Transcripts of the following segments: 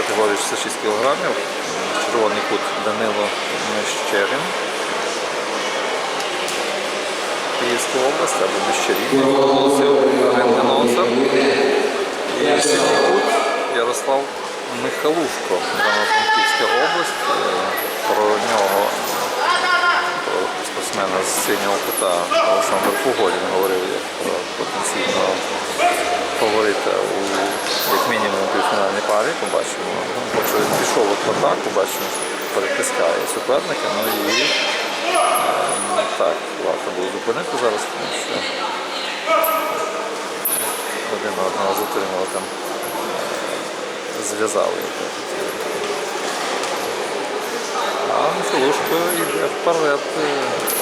категорії 66 кг. Червоний кут Данило Мещерин. Київська область або Мещерін, оголосив рентгеносер. І синій кут Ярослав Михалушко, Івано-Франківська область. Про нього спортсмена з синього кута Олександр Погодін говорив як про потенційного фаворита у як мінімум півфінальній парі. Побачимо. Ну, Поки він пішов от в атаку, бачимо, що перетискає суперника. Ну і ем, так, варто було зупинити зараз, тому що один одного затримали там, е, зв'язали. А Михайлушко йде вперед, е,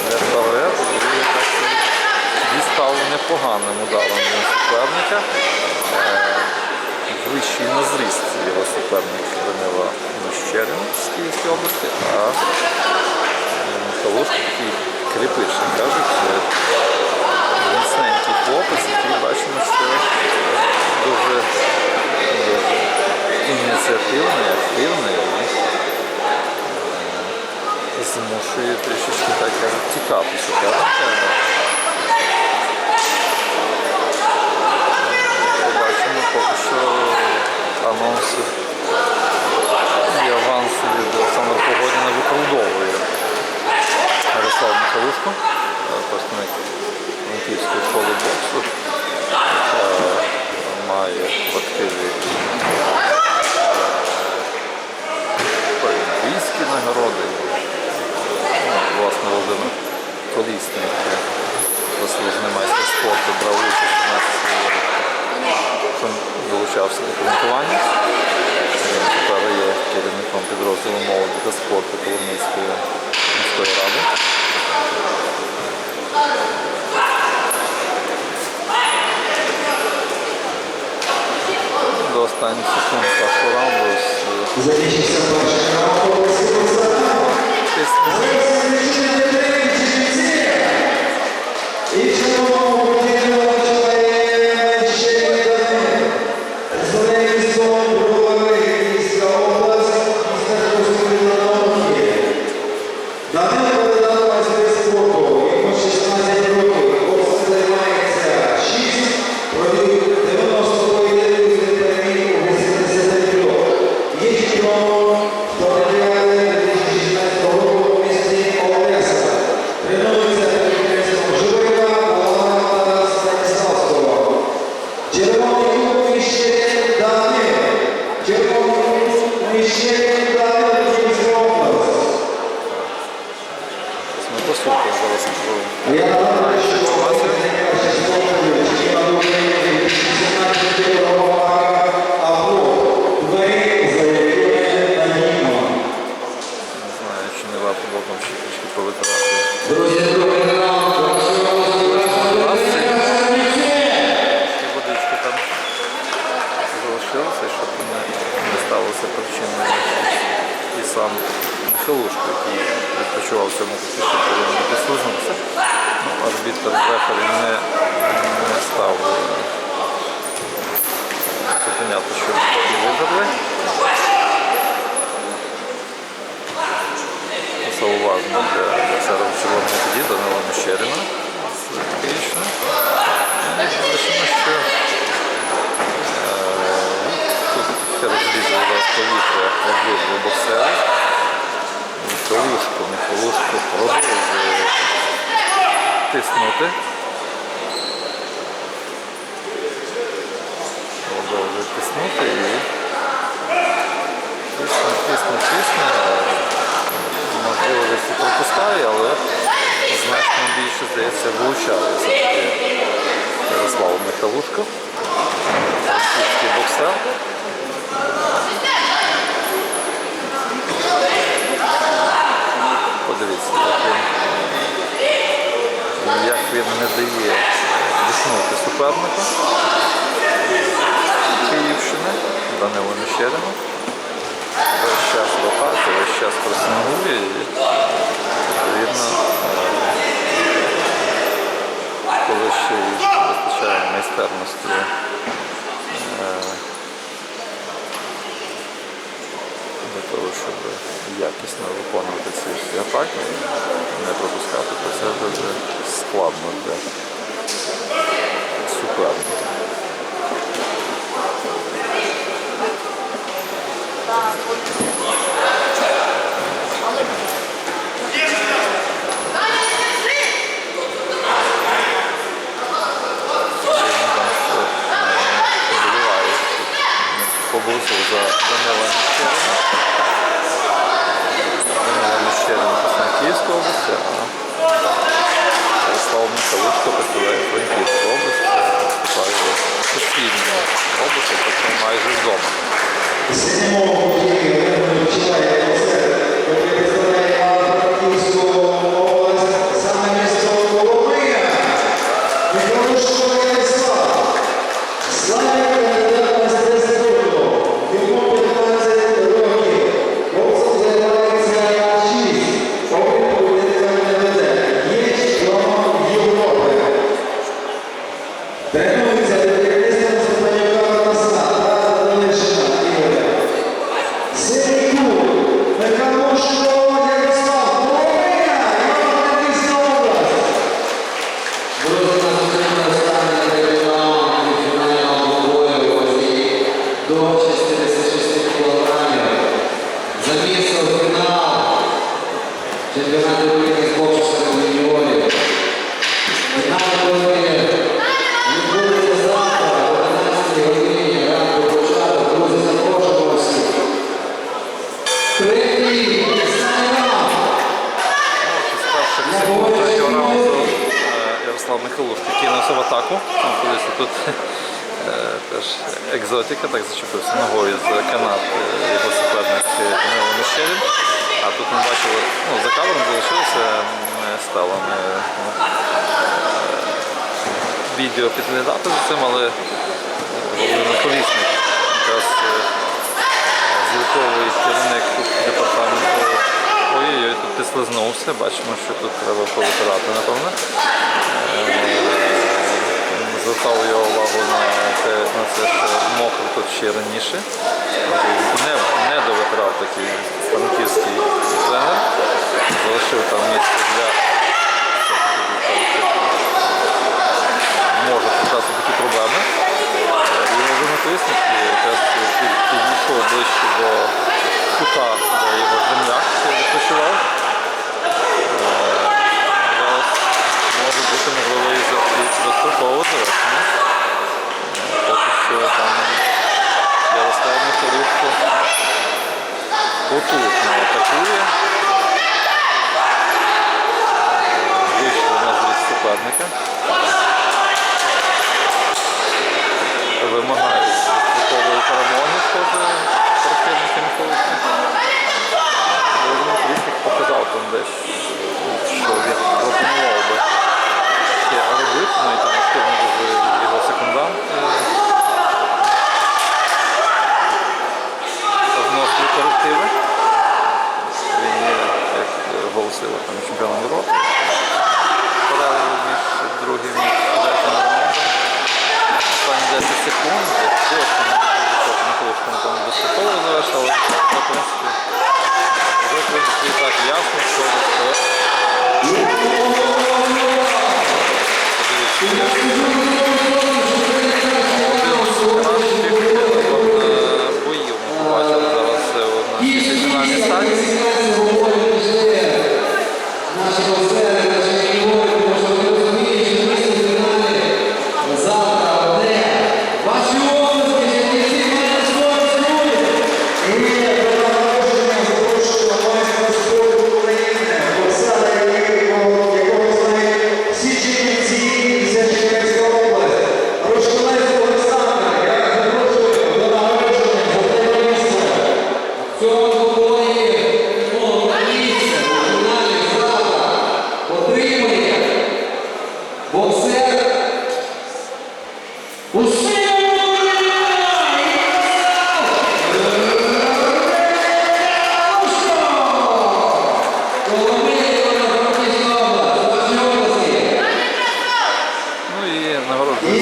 йде вперед і так дістав непоганим ударом суперника. Вищий на зріст його суперник Данила Мещерин з Київської області, а е, такий кріпиший, кажуть, міцненький хлопець, який бачимо, що дуже ініціативний, активний. і змушує трішечки так кажуть тікати суперника. Побачимо поки що анонси. І аванси від Олександра Погодіна виправдовує Ярослав Михайлушко, е, представник Олімпійської школи боксу, яка має в активі До останніх секунд першого сам Михайлушко, який відпочивав в цьому куті, що повинен підслужувався. Ну, арбітр рефері не, не став е, зупиняти, що і виграли. Зауваження для боксера в червоному тоді натиснути і тисне, тисне, тисне. Можливо, десь і пропускає, але значно більше, здається, вилучається. Ярослава Михалушка. Французький боксер. Подивіться, як він, як він не дає дихнути суперника. Київщини Данилу Міщерину. Весь час атаці, весь час пресингує і відповідно, е, коли ще вистачає майстерності е, для того, щоб якісно виконувати ці всі атаки, не пропускати, то це дуже складно для суперника. Вболівають поблизу за Данила Міщерина. Данила Міщерина Краснокиївської області, а Ярослав Михайловсько представляє Франківську область, виступає в сусідній області, тобто майже вдома. Сидимо Кинувся в атаку. Там колись тут е, теж екзотика, так зачепився ногою з канат е, його суперник е, Данило Міщерін. А тут ми бачили, ну, за кадром залишилося, стало ну, відео підглядати за цим, але наповісник якраз звуковий керівник департаменту. Ой-ой-ой, тут ти слизнувся, бачимо, що тут треба повитирати, напевно. Звертав його увагу на те, на це, що мокро тут ще раніше. Не, не довитирав такий франківський тренер. Залишив там місце для може почати такі проблеми. Його винотисник якраз підійшов ближче до кута, де його земляк відпочивав. Е, Зараз може бути можливо і за- завершення. Е, Поки що там Ярослав Михайловсько потужно атакує. Вийшли на зріз суперника. вимагають дострокової перемоги проти противника Михайловська. Володимир Крісник показав там десь, що він пропонував робити, навіть наступний е, його секундант. Е,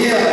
yeah.